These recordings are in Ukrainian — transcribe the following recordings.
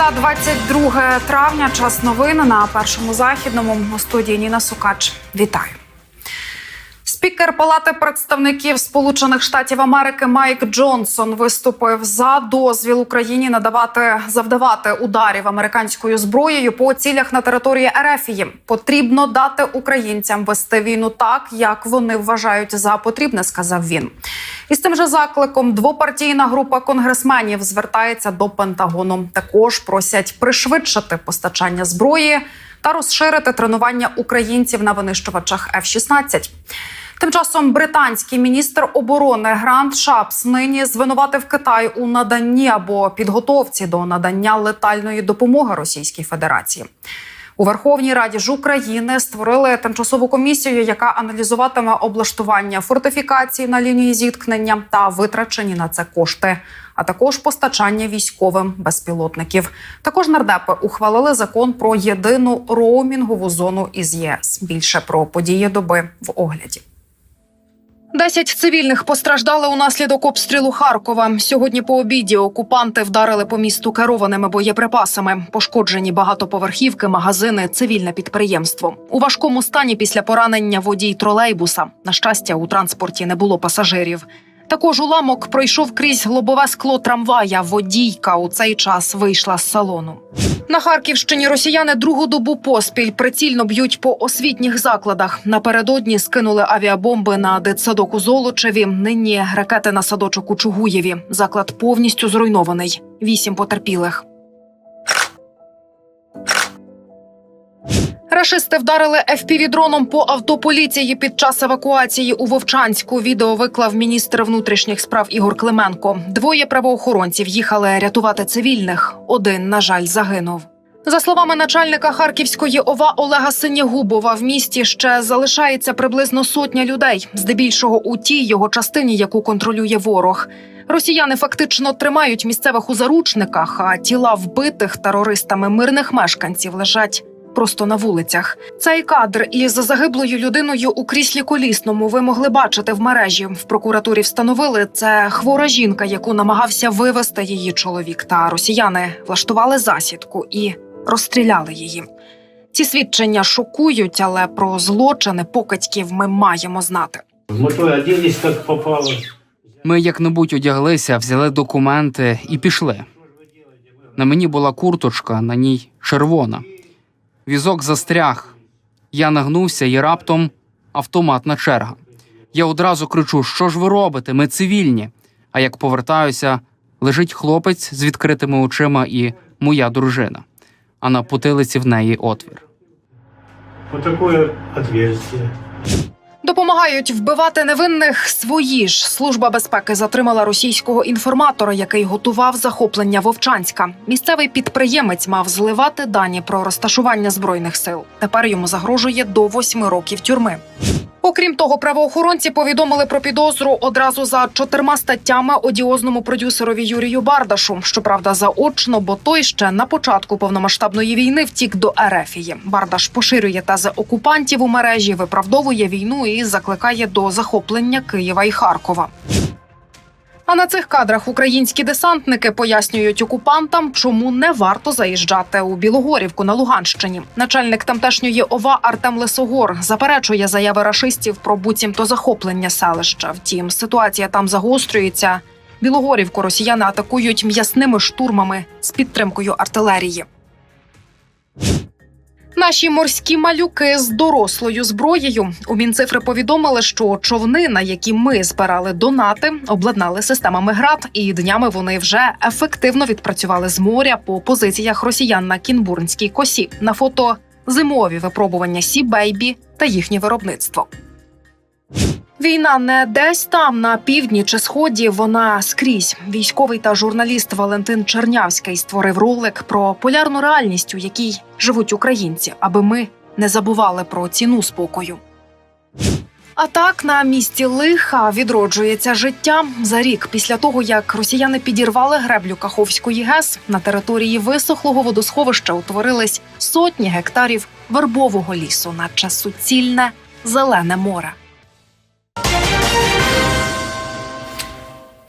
Середа, 22 травня. Час новин на першому західному у студії Ніна Сукач. Вітаю. Спікер Палати представників Сполучених Штатів Америки Майк Джонсон виступив за дозвіл Україні надавати завдавати ударів американською зброєю по цілях на території Ерефії. Потрібно дати українцям вести війну так, як вони вважають за потрібне, сказав він. І з тим же закликом двопартійна група конгресменів звертається до Пентагону. Також просять пришвидшити постачання зброї та розширити тренування українців на винищувачах F-16. Тим часом британський міністр оборони Грант Шапс нині звинуватив Китай у наданні або підготовці до надання летальної допомоги Російській Федерації. У Верховній Раді ж України створили тимчасову комісію, яка аналізуватиме облаштування фортифікацій на лінії зіткнення та витрачені на це кошти, а також постачання військовим безпілотників. Також нардепи ухвалили закон про єдину роумінгову зону із ЄС. Більше про події доби в огляді. Десять цивільних постраждали унаслідок обстрілу Харкова. Сьогодні по обіді окупанти вдарили по місту керованими боєприпасами. Пошкоджені багатоповерхівки, магазини, цивільне підприємство. У важкому стані після поранення водій тролейбуса. На щастя, у транспорті не було пасажирів. Також уламок пройшов крізь лобове скло трамвая. Водійка у цей час вийшла з салону. На Харківщині росіяни другу добу поспіль прицільно б'ють по освітніх закладах. Напередодні скинули авіабомби на дитсадок у Золочеві. Нині ракети на садочок у Чугуєві. Заклад повністю зруйнований. Вісім потерпілих. Рашисти вдарили FPV-дроном по авто поліції під час евакуації у Вовчанську. Відео виклав міністр внутрішніх справ Ігор Клименко. Двоє правоохоронців їхали рятувати цивільних. Один, на жаль, загинув. За словами начальника Харківської ОВА Олега Синєгубова, в місті ще залишається приблизно сотня людей, здебільшого у тій його частині, яку контролює ворог. Росіяни фактично тримають місцевих у заручниках, а тіла вбитих терористами мирних мешканців лежать просто на вулицях. Цей кадр із загиблою людиною у кріслі колісному ви могли бачити в мережі. В прокуратурі встановили це хвора жінка, яку намагався вивести її чоловік. Та росіяни влаштували засідку і розстріляли її. Ці свідчення шокують, але про злочини покидьків ми маємо знати. Мы то оделись, как попало. Ми як-небудь одяглися, взяли документи і пішли. На мені була курточка, на ній червона. Візок застряг. Я нагнувся і раптом автоматна черга. Я одразу кричу: що ж ви робите? Ми цивільні. А як повертаюся, лежить хлопець з відкритими очима і моя дружина, а на потилиці в неї отвір. Вот такое отверстие. Допомагають вбивати невинних свої ж. Служба безпеки затримала російського інформатора, який готував захоплення Вовчанська. Місцевий підприємець мав зливати дані про розташування збройних сил. Тепер йому загрожує до восьми років тюрми. Окрім того, правоохоронці повідомили про підозру одразу за чотирма статтями одіозному продюсерові Юрію Бардашу. Щоправда, заочно, бо той ще на початку повномасштабної війни втік до Ерефії. Бардаш поширює тези окупантів у мережі, виправдовує війну і закликає до захоплення Києва і Харкова. А на цих кадрах українські десантники пояснюють окупантам, чому не варто заїжджати у Білогорівку на Луганщині. Начальник тамтешньої ОВА Артем Лисогор заперечує заяви рашистів про буцімто захоплення селища. Втім, ситуація там загострюється. Білогорівку росіяни атакують м'ясними штурмами з підтримкою артилерії. Наші морські малюки з дорослою зброєю у Мінцифри повідомили, що човни, на які ми збирали донати, обладнали системами ГРАД, і днями вони вже ефективно відпрацювали з моря по позиціях росіян на Кінбурнській косі. На фото зимові випробування Сі Бейбі та їхнє виробництво. Війна не десь там на півдні чи сході. Вона скрізь. Військовий та журналіст Валентин Чернявський створив ролик про полярну реальність, у якій живуть українці, аби ми не забували про ціну спокою. А так на місці лиха відроджується життя за рік після того, як росіяни підірвали греблю Каховської ГЕС на території висохлого водосховища утворились сотні гектарів вербового лісу, наче суцільне зелене море.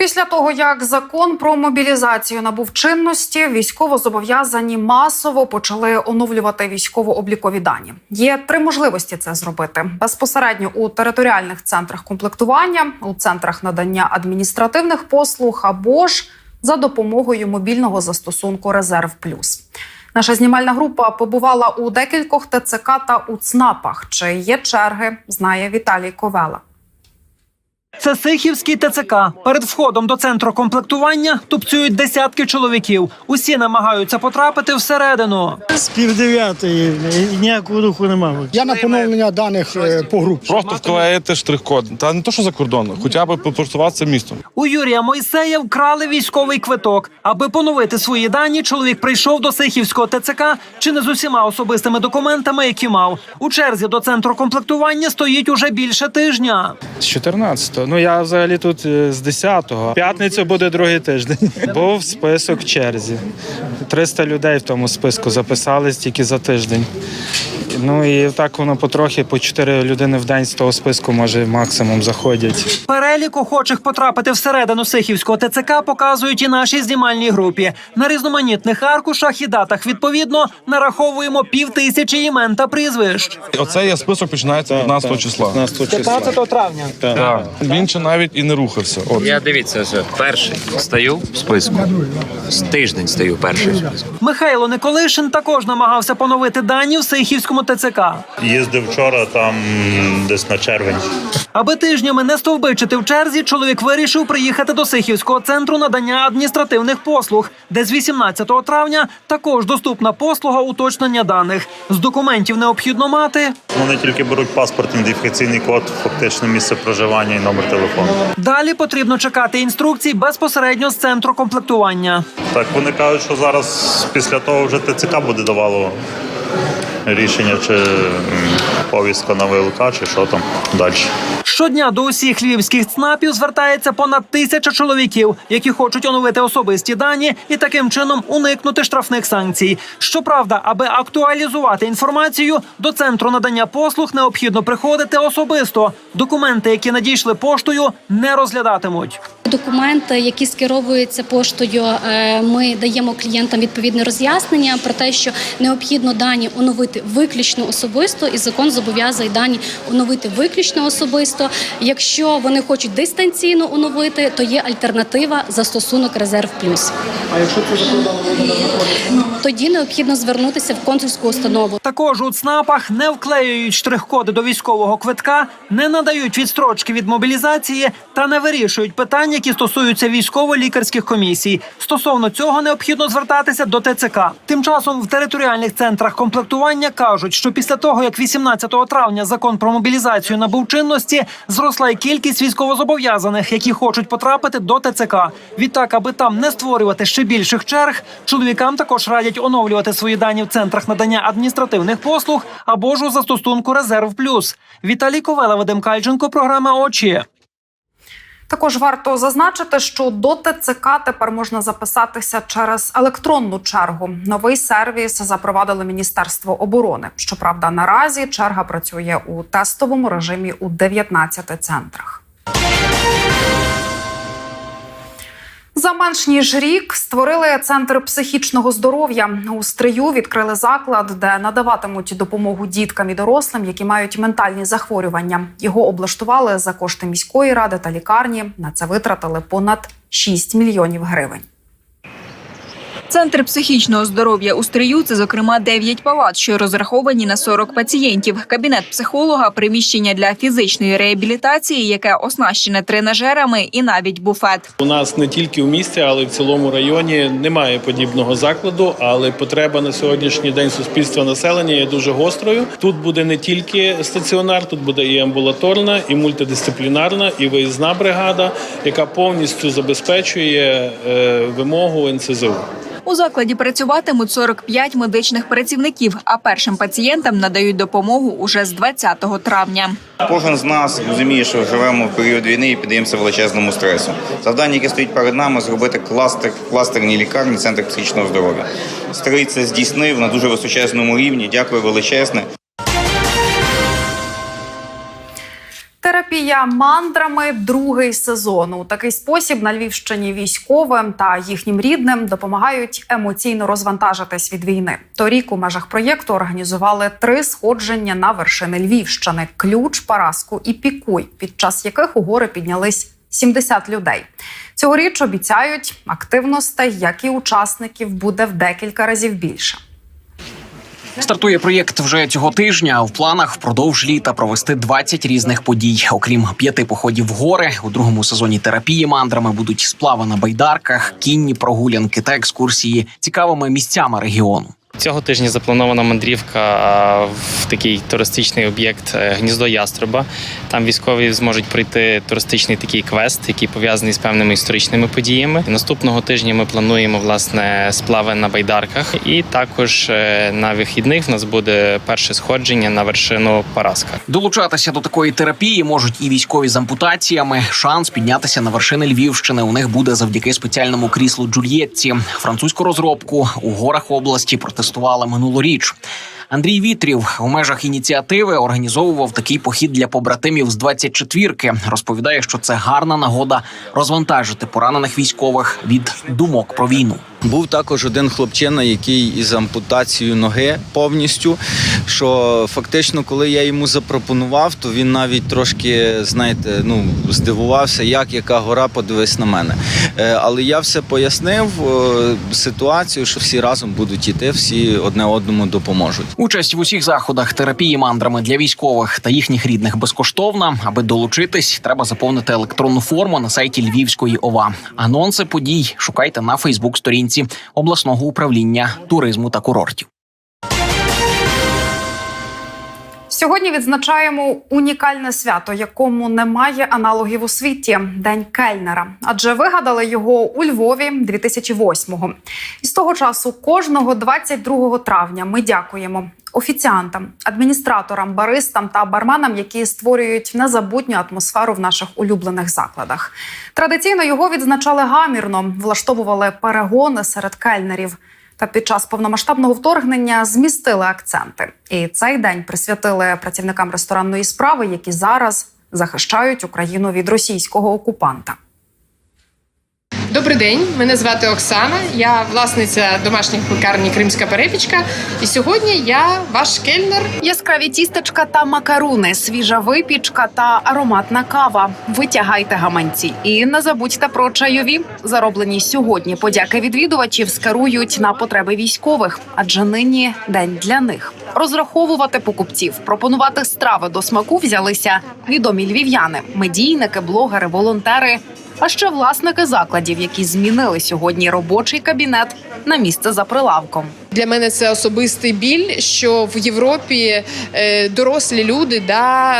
Після того, як закон про мобілізацію набув чинності, військовозобов'язані масово почали оновлювати військово-облікові дані. Є три можливості це зробити безпосередньо у територіальних центрах комплектування, у центрах надання адміністративних послуг або ж за допомогою мобільного застосунку Резерв Плюс. Наша знімальна група побувала у декількох ТЦК та у ЦНАПах. Чи є черги, знає Віталій Ковела. Це Сихівський ТЦК. Перед входом до центру комплектування тупцюють десятки чоловіків. Усі намагаються потрапити всередину. З пів дев'ятої ніякого руху немає. Я на поновлення даних е, по групі. Просто вклеїти штрих-код. Та не то, що за кордон, хоча б попрацюватися містом. У Юрія Мойсея вкрали військовий квиток. Аби поновити свої дані, чоловік прийшов до Сихівського ТЦК чи не з усіма особистими документами, які мав. У черзі до центру комплектування стоїть уже більше тижня. З 14-го. Ну я взагалі тут е, з 10-го. П'ятницю буде другий тиждень. Був список в черзі. 300 людей в тому списку записались тільки за тиждень. Ну і так воно потрохи по 4 людини в день з того списку може максимум заходять. Перелік охочих потрапити всередину Сихівського ТЦК показують і нашій знімальній групі. На різноманітних аркушах і датах відповідно нараховуємо пів тисячі імен та прізвищ. Оце є список починається 15 числа. 15 травня. Так. Він ще навіть і не рухався. От. Я дивіться, вже перший стаю в списку. З тиждень стаю перший в списку. Михайло Николишин також намагався поновити дані в Сихівському ТЦК. Їздив вчора там десь на червень. Аби тижнями не стовбичити в черзі, чоловік вирішив приїхати до Сихівського центру надання адміністративних послуг, де з 18 травня також доступна послуга уточнення даних. З документів необхідно мати. Вони тільки беруть паспорт, ідентифікаційний код, фактичне місце проживання і номер телефону. Далі потрібно чекати інструкцій безпосередньо з центру комплектування. Так вони кажуть, що зараз після того вже ТЦК буде давало рішення, чи повістка на ВЛК, чи що там далі. Щодня до усіх львівських ЦНАПів звертається понад тисяча чоловіків, які хочуть оновити особисті дані і таким чином уникнути штрафних санкцій. Щоправда, аби актуалізувати інформацію, до центру надання послуг необхідно приходити особисто. Документи, які надійшли поштою, не розглядатимуть. Документи, які скеровуються поштою, е, ми даємо клієнтам відповідне роз'яснення про те, що необхідно дані оновити виключно особисто, і закон зобов'язує дані оновити виключно особисто. Якщо вони хочуть дистанційно оновити, то є альтернатива застосунок Резерв Плюс. А якщо це тоді необхідно звернутися в консульську установу. Також у ЦНАПах не вклеюють штрих-коди до військового квитка, не надають відстрочки від мобілізації та не вирішують питань, які стосуються військово-лікарських комісій. Стосовно цього необхідно звертатися до ТЦК. Тим часом в територіальних центрах комплектування кажуть, що після того, як 18 травня закон про мобілізацію набув чинності, зросла й кількість військовозобов'язаних, які хочуть потрапити до ТЦК. Відтак, аби там не створювати ще більших черг, чоловікам також радять оновлювати свої дані в центрах надання адміністративних послуг або ж у застосунку Резерв Плюс. Віталій Ковела, Вадим Кальченко, програма Очі. Також варто зазначити, що до ТЦК тепер можна записатися через електронну чергу. Новий сервіс запровадило Міністерство оборони. Щоправда, наразі черга працює у тестовому режимі у 19 центрах. За менш ніж рік створили центр психічного здоров'я. У стрию відкрили заклад, де надаватимуть допомогу діткам і дорослим, які мають ментальні захворювання. Його облаштували за кошти міської ради та лікарні. На це витратили понад 6 мільйонів гривень. Центр психічного здоров'я у Стрию – це, зокрема, 9 палат, що розраховані на 40 пацієнтів. Кабінет психолога, приміщення для фізичної реабілітації, яке оснащене тренажерами, і навіть буфет. У нас не тільки в місті, але й в цілому районі немає подібного закладу. Але потреба на сьогоднішній день суспільства населення є дуже гострою. Тут буде не тільки стаціонар, тут буде і амбулаторна, і мультидисциплінарна, і виїзна бригада, яка повністю забезпечує е, вимогу НСЗУ. У закладі працюватимуть 45 медичних працівників, а першим пацієнтам надають допомогу уже з 20 травня. Кожен з нас розуміє, що живемо в період війни і піддаємося величезному стресу. Завдання, яке стоїть перед нами, зробити кластер, кластерні лікарні, центр психічного здоров'я. Стрий це здійснив на дуже височезному рівні. Дякую величезне. Терапія мандрами другий сезон. У такий спосіб на Львівщині військовим та їхнім рідним допомагають емоційно розвантажитись від війни. Торік у межах проєкту організували три сходження на вершини Львівщини: ключ, Параску і Пікуй, під час яких у гори піднялись 70 людей. Цьогоріч обіцяють активностей, як і учасників, буде в декілька разів більше. Стартує проєкт вже цього тижня. В планах впродовж літа провести 20 різних подій. Окрім п'яти походів в гори у другому сезоні терапії мандрами будуть сплави на байдарках, кінні прогулянки та екскурсії цікавими місцями регіону. Цього тижня запланована мандрівка в такий туристичний об'єкт е, гніздо ястреба. Там військові зможуть пройти туристичний такий квест, який пов'язаний з певними історичними подіями. Наступного тижня ми плануємо власне сплави на байдарках, і також е, на вихідних в нас буде перше сходження на вершину Параска. Долучатися до такої терапії можуть і військові з ампутаціями. Шанс піднятися на вершини Львівщини у них буде завдяки спеціальному кріслу Джульєтті. Французьку розробку у горах області протестували минулоріч. Андрій Вітрів у межах ініціативи організовував такий похід для побратимів з 24-ки. Розповідає, що це гарна нагода розвантажити поранених військових від думок про війну. Був також один хлопчина, який із ампутацією ноги повністю. Що фактично, коли я йому запропонував, то він навіть трошки, знаєте, ну здивувався, як яка гора подивись на мене. Е, Але я все пояснив е, ситуацію, що всі разом будуть іти, всі одне одному допоможуть. Участь в усіх заходах терапії мандрами для військових та їхніх рідних безкоштовна. Аби долучитись, треба заповнити електронну форму на сайті Львівської ОВА. Анонси подій шукайте на Фейсбук-сторінці обласного управління туризму та курортів. Сьогодні відзначаємо унікальне свято, якому немає аналогів у світі День Кельнера. Адже вигадали його у Львові 2008-го. І з того часу кожного 22 травня ми дякуємо офіціантам, адміністраторам, баристам та барменам, які створюють незабутню атмосферу в наших улюблених закладах. Традиційно його відзначали гамірно, влаштовували перегони серед кельнерів. Та під час повномасштабного вторгнення змістили акценти. І цей день присвятили працівникам ресторанної справи, які зараз захищають Україну від російського окупанта. Добрий день, мене звати Оксана. Я власниця домашньої пекарні Кримська перепічка. І сьогодні я ваш кельнер. Яскраві тістечка та макаруни, свіжа випічка та ароматна кава. Витягайте гаманці. І не забудьте про чайові. Зароблені сьогодні подяки відвідувачів скерують на потреби військових, адже нині день для них. Розраховувати покупців, пропонувати страви до смаку взялися відомі львів'яни, медійники, блогери, волонтери. А ще власники закладів, які змінили сьогодні робочий кабінет на місце за прилавком. Для мене це особистий біль, що в Європі е, дорослі люди да.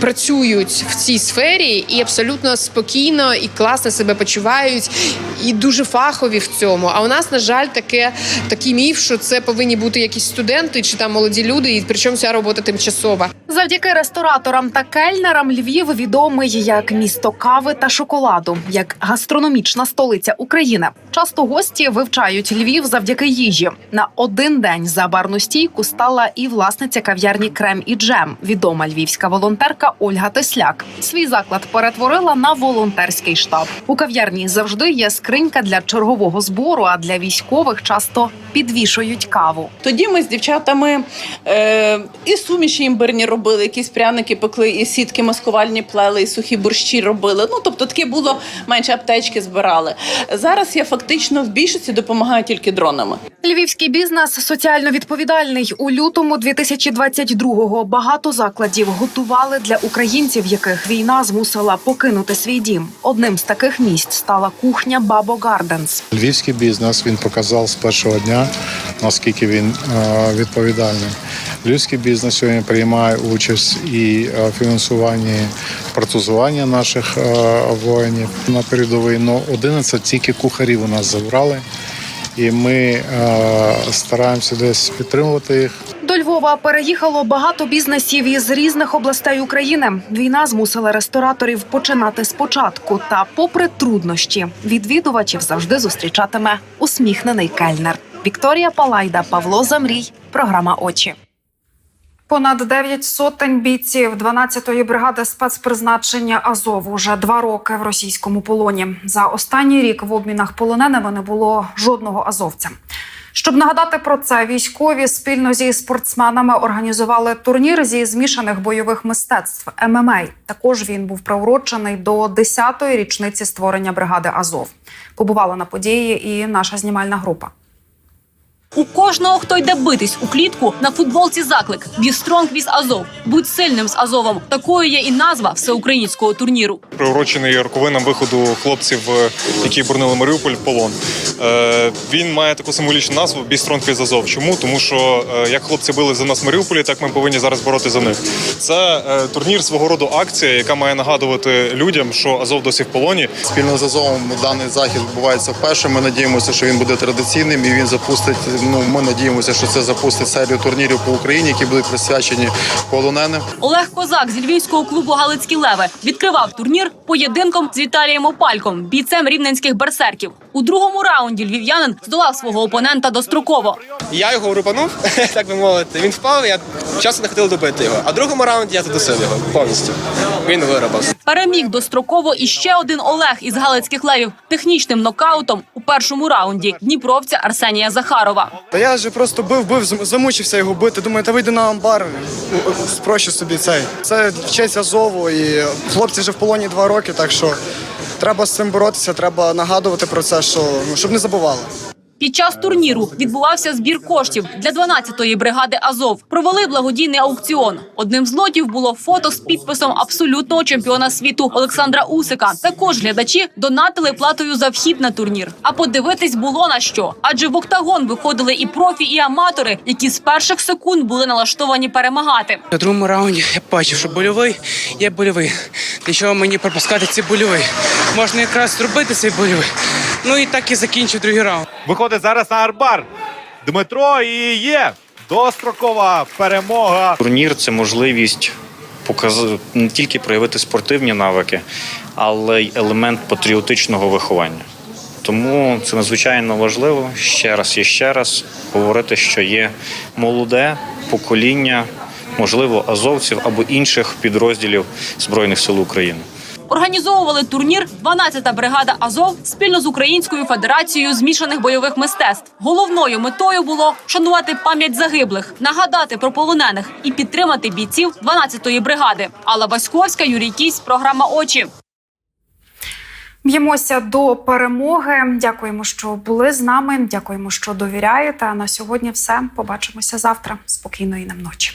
Працюють в цій сфері і абсолютно спокійно і класно себе почувають, і дуже фахові в цьому. А у нас, на жаль, таке такий міф, що це повинні бути якісь студенти чи там молоді люди, і причому ця робота тимчасова. Завдяки рестораторам та кельнерам Львів відомий як місто кави та шоколаду, як гастрономічна столиця України. Часто гості вивчають Львів завдяки їжі. На один день за барну стійку стала і власниця кав'ярні Крем і Джем, відома львівська волонтерка Ольга Тесляк. Свій заклад перетворила на волонтерський штаб. У кав'ярні завжди є скринька для чергового збору, а для військових часто підвішують каву. Тоді ми з дівчатами е, і суміші імбирні робили, якісь пряники пекли, і сітки маскувальні плели, і сухі борщі робили. Ну тобто таке було менше аптечки збирали. Зараз я фактично в більшості допомагаю тільки дронами. Львівський бізнес соціально відповідальний. У лютому 2022-го багато закладів готували для українців, яких війна змусила покинути свій дім. Одним з таких місць стала кухня Бабо Гарденс. Львівський бізнес він показав з першого дня, наскільки він е, відповідальний. Львівський бізнес сьогодні приймає участь і е, фінансуванні протезування наших е, воїнів на передовій. Ну, 11 тільки кухарів у нас забрали, і ми е, стараємося десь підтримувати їх. До Львова переїхало багато бізнесів із різних областей України. Війна змусила рестораторів починати спочатку. Та, попри труднощі, відвідувачів завжди зустрічатиме усміхнений кельнер. Вікторія Палайда, Павло Замрій. Програма Очі. Понад 9 сотень бійців 12-ї бригади спецпризначення Азов уже два роки в російському полоні. За останній рік в обмінах полоненими не було жодного азовця. Щоб нагадати про це, військові спільно зі спортсменами організували турнір зі змішаних бойових мистецтв ММА. Також він був приурочений до 10-ї річниці створення бригади Азов. Побувала на події і наша знімальна група. У кожного, хто йде битись у клітку, на футболці заклик «Be strong with Азов». Будь сильним з Азовом. Такою є і назва всеукраїнського турніру. Приурочений роковинам виходу хлопців, е, які боронили Маріуполь в полон. Е, Він має таку символічну назву «Бій стронг від Азов». Чому? Тому що е, як хлопці били за нас в Маріуполі, так ми повинні зараз боротися за них. Це е, турнір свого роду акція, яка має нагадувати людям, що Азов досі в полоні. Спільно з Азовом даний захід відбувається вперше. Ми надіємося, що він буде традиційним і він запустить. Ну ми надіємося, що це запустить серію турнірів по Україні, які будуть присвячені полоненим. Олег Козак з львівського клубу Галицькі леви відкривав турнір поєдинком з Віталієм Опальком, бійцем рівненських берсерків. У другому раунді львів'янин здолав свого опонента достроково. Я його рупанув, так би мовити. Він впав, я часу не хотів добити його. А в другому раунді я задусив його повністю. Він виробився. Переміг достроково і ще один Олег із Галицьких левів технічним нокаутом у першому раунді дніпровця Арсенія Захарова. Та я вже просто бив, бив, зам- замучився його бити. Думаю, та вийди на амбар, спрощу собі цей. Це в честь Азову, і хлопці вже в полоні два роки, так що треба з цим боротися, треба нагадувати про це, що ну, щоб не забували. Під час турніру відбувався збір коштів для 12-ї бригади Азов. Провели благодійний аукціон. Одним з лотів було фото з підписом абсолютного чемпіона світу Олександра Усика. Також глядачі донатили платою за вхід на турнір. А подивитись було на що, адже в октагон виходили і профі, і аматори, які з перших секунд були налаштовані перемагати. На другому раунді я бачив, що больовий є больовий. Для чого мені пропускати ці больовий? Можна якраз зробити цей больовий. Ну і так і закінчив другий раунд. Виходить зараз на арбар. Дмитро і є дострокова перемога. Турнір це можливість показати не тільки проявити спортивні навики, але й елемент патріотичного виховання. Тому це надзвичайно важливо ще раз і ще раз говорити, що є молоде покоління, можливо, азовців або інших підрозділів Збройних сил України. Організовували турнір 12-та бригада Азов спільно з Українською федерацією змішаних бойових мистецтв. Головною метою було вшанувати пам'ять загиблих, нагадати про полонених і підтримати бійців 12-ї бригади. Алла Васьковська, Юрій Кісь, програма Очі. Б'ємося до перемоги. Дякуємо, що були з нами. Дякуємо, що довіряєте. А на сьогодні все. Побачимося завтра. Спокійної нам ночі.